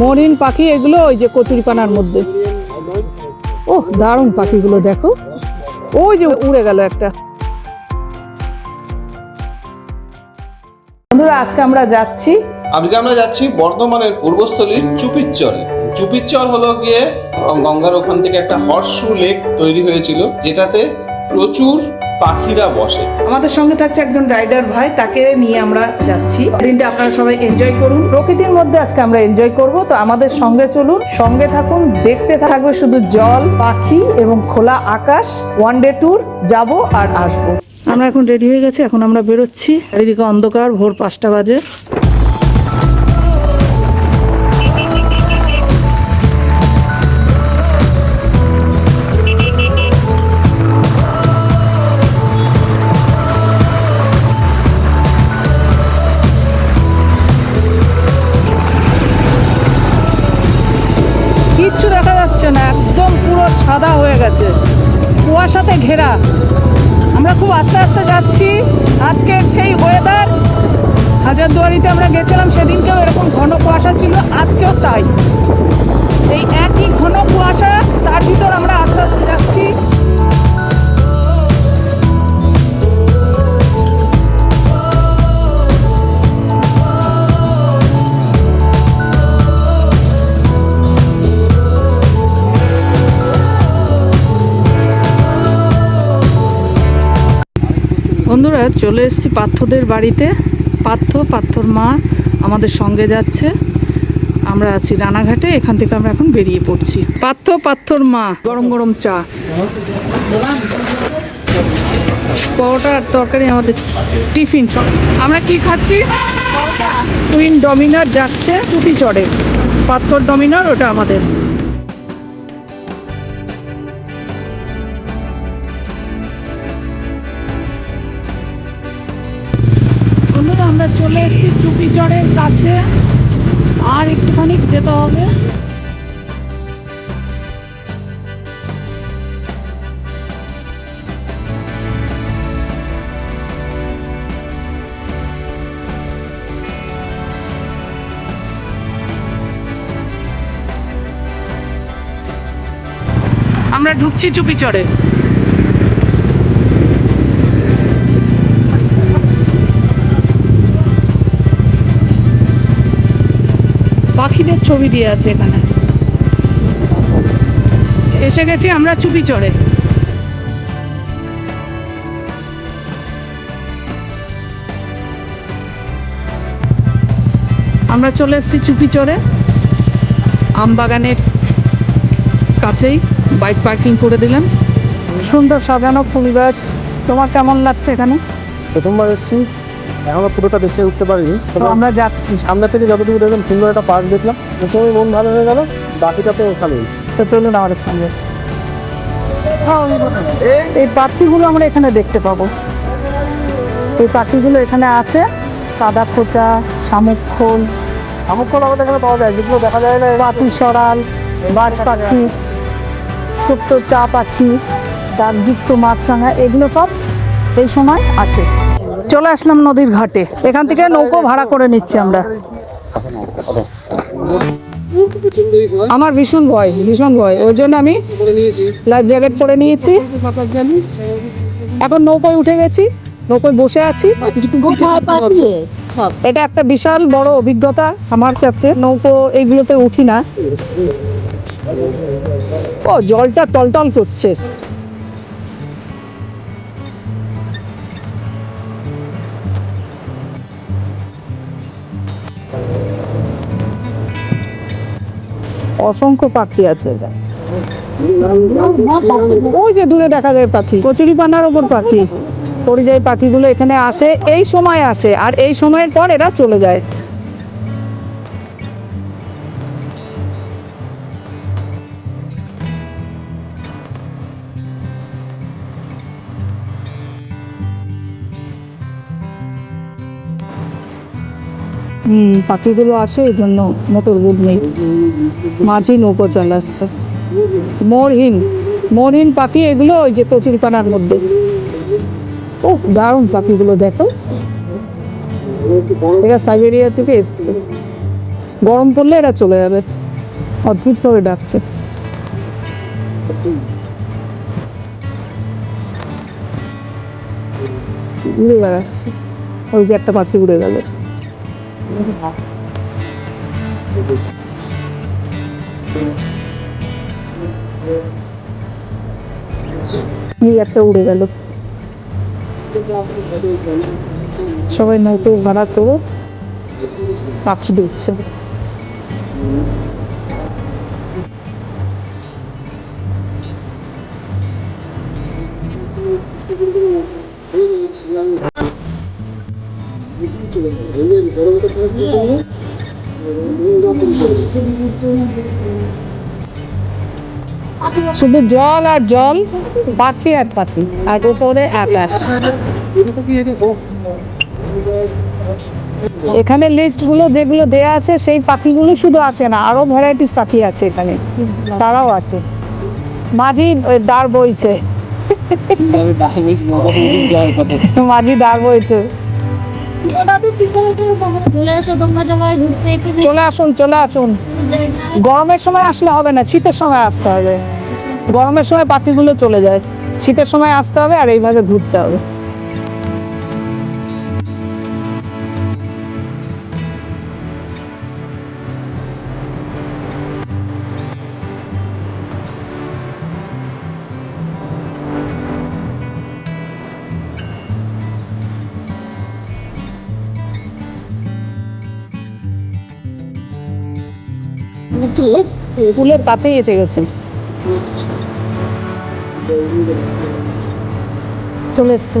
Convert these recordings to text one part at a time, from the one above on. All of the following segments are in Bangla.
মরিন পাখি এগুলো ওই যে কচুরিপানার মধ্যে। ওহ, দারুণ পাখিগুলো, দেখো। ওই যে উড়ে গেল একটা। বন্ধুরা, আজকে আমরা যাচ্ছি আজকে আমরা যাচ্ছি বর্ধমানের পূর্বস্থলীর চুপিরচরে চুপিরচর হলো গিয়ে গঙ্গার ওখান থেকে একটা হর্ষু লেক তৈরি হয়েছিল, যেটাতে প্রচুর পাখিরা বসে। আমাদের সঙ্গে থাকছে একজন রাইডার ভাই, তাকে নিয়ে আমরা যাচ্ছি। দিনটা আপনারা সবাই এনজয় করুন। প্রকৃতির মধ্যে আজকে আমরা এনজয় করব, তো আমাদের সঙ্গে চলুন। সঙ্গে থাকুন, দেখতে থাকবে শুধু জল, পাখি এবং খোলা আকাশ। ওয়ান ডে ট্যুর যাব আর আসব। আমরা এখন রেডি হয়ে গেছি, এখন আমরা বেরোচ্ছি। চারিদিকে অন্ধকার, ভোর পাঁচটা বাজে। কুয়াশাতে আমরা খুব আস্তে আস্তে যাচ্ছি। আজকের সেই ওয়েদার হাজারদুয়ারিতে আমরা গেছিলাম, সেদিনকেও এরকম ঘন কুয়াশা ছিল, আজকেও তাই। এই একই ঘন কুয়াশা, তার ভিতর আমরা আস্তে আস্তে যাচ্ছি। বন্ধুরা চলে এসেছি পার্থদের বাড়িতে। পার্থ পার্থর মা আমাদের সঙ্গে যাচ্ছে। আমরা আছি রানাঘাটে এখান থেকে আমরা এখন বেরিয়ে পড়ছি। পার্থ পার্থর মা গরম গরম চা। পরোটা আর তরকারি আমাদের টিফিন সব। আমরা কি খাচ্ছি? টুইন ডমিনার যাচ্ছে টুটি চড়ে। পাথর ডমিনার ওটা আমাদের। চলে এসেছি চুপিচড়ের কাছে। আর একটুখানি যেতে হবে। আমরা ঢুকছি চুপিচড়ে পাখিদের ছবি দিয়ে আছে এখানে। এসে গেছি আমরা চুপি চড়ে আমরা চলে এসেছি চুপি চড়ে আমবাগানের কাছেই বাইক পার্কিং করে দিলাম। সুন্দর সাজানো ফুল গাছ তোমার কেমন লাগছে এখানে? প্রথমবার এসেছি। এখনও পুরোটা দেখে উঠতে পারিনি। তো আমরা যাচ্ছি। সামনে থেকে যতটুকু দেখলাম সুন্দর একটা পার্ক দেখলাম। প্রথমে মন ভালো হয়ে গেল বাকিটা তো ওখানেই তো চলুন আমাদের সঙ্গে। এই পাখিগুলো আমরা এখানে দেখতে পাবো। এই পাখিগুলো এখানে আছে সাদা খোঁচা শামুক খোল আমুকল আমাদের এখানে পাওয়া যায় যেগুলো দেখা যায় না। পাখি সরাল বাজ পাখি ছোট্ট চা পাখি ডাকযুক্ত মাছরাঙা এগুলো সব এই সময় আসে। চলে আসলাম নদীর ঘাটে। এখান থেকে নৌকো ভাড়া করে নিচ্ছি আমরা। আমার ভীষণ ভয় ভীষণ ভয়। ওই জন্য আমি লাইফ জ্যাকেট পরে নিয়েছি। এখন নৌকোয় উঠে গেছি নৌকোয় বসে আছি। এটা একটা বিশাল বড় অভিজ্ঞতা আমার কাছে। নৌকো এইগুলোতে উঠি না। ও জলটা টলটল করছে। অসংখ্য পাখি আছে। ওই যে দূরে দেখা যায় পাখি কচুরি পানার ওপর পাখি, পরিযায়ী পাখিগুলো এখানে আসে, এই সময় আসে, আর এই সময়ের পর এরা চলে যায়। পাখিগুলো আসে এই জন্য মোটর বোট নেই। মাঝি নৌকো চালাচ্ছে। মরহিন মরহিন পাখি, এগুলো ওই যে কচুরিপানার মধ্যে। ও দারুণ পাখিগুলো, দেখো। এরা সাইবেরিয়া থেকে এসছে। গরম পড়লে এরা চলে যাবে। অদ্ভুত ভাবে ডাকছে। উড়ে বেড়াচ্ছে। ওই যে একটা পাখি উড়ে গেল। এই একটা উড়ে গেল। সবাই নৌকো ভাড়া করে পাখি দেখছে। শুধু জল আর জল পাখি আর পাখি আর উপরে আকাশ। এখানে লিস্টগুলো যেগুলো দেয়া আছে সেই পাখিগুলো শুধু আসে না আরও ভ্যারাইটিস পাখি আছে এখানে। তারাও আসে। মাঝি ওই দাঁড় বইছে। মাঝি দাঁড় বইছে। চলে আসুন চলে আসুন। গরমের সময় আসলে হবে না, শীতের সময় আসতে হবে। গরমের সময় পাখিগুলো চলে যায়। শীতের সময় আসতে হবে আর এইভাবে ঘুরতে হবে। পুলের কাছেই এসে গেছে। চলে এসছে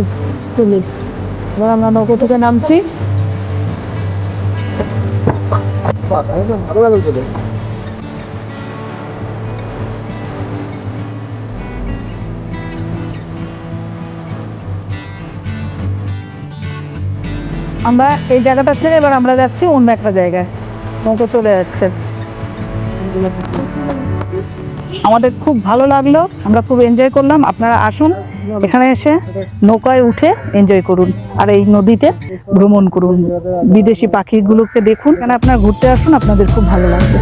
পুলে এবার আমরা নৌকো থেকে নামছি। আমরা এই জায়গাটা ছেড়ে এবার আমরা যাচ্ছি অন্য একটা জায়গায়। নৌকো চলে যাচ্ছে। আমাদের খুব ভালো লাগল আমরা খুব এনজয় করলাম। আপনারা আসুন এখানে এসে নৌকায় উঠে এনজয় করুন আর এই নদীতে ভ্রমণ করুন। বিদেশি পাখিগুলোকে দেখুন। এখানে আপনারা ঘুরতে আসুন আপনাদের খুব ভালো লাগবে।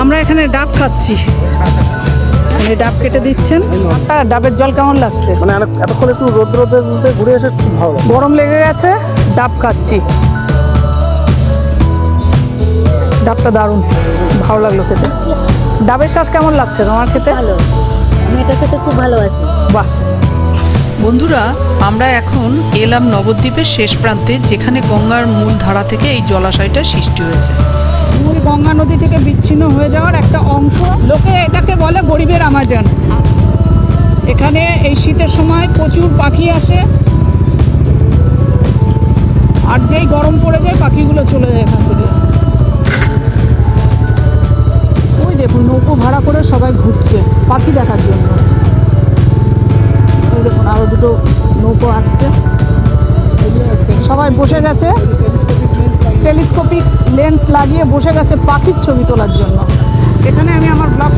আমরা এখানে ডাব খাচ্ছি। ডাব কেটে দিচ্ছেন। ডাবের জল কেমন লাগছে? মানে এত- এতক্ষণ একটু রোদ রোদের মধ্যে ঘুরে এসে খুব ভালো গরম লেগে গেছে ডাব খাচ্ছি। ডাবটা দারুণ। ভালো লাগল খেতে। ডাবের শ্বাস কেমন লাগছে তোমার খেতে? ভালো। আমি এটা খেতে খুব ভালোবাসি। বাহ। বন্ধুরা আমরা এখন এলাম নবদ্বীপের শেষ প্রান্তে যেখানে গঙ্গার মূল ধারা থেকে এই জলাশয়টা সৃষ্টি হয়েছে। মূল গঙ্গা নদী থেকে বিচ্ছিন্ন হয়ে যাওয়ার একটা অংশ লোকে এটাকে বলে গরিবের আমাজন। এখানে এই শীতের সময় প্রচুর পাখি আসে। আর যেই গরম পড়ে যায় পাখিগুলো চলে যায় এখান দেখুন, নৌকো ভাড়া করে সবাই ঘুরছে, পাখি দেখার জন্য। দেখুন আরও দুটো নৌকো আসছে। সবাই বসে গেছে। টেলিস্কোপিক লেন্স লাগিয়ে বসে গেছে পাখির ছবি তোলার জন্য। এখানে আমি আমার ব্লগ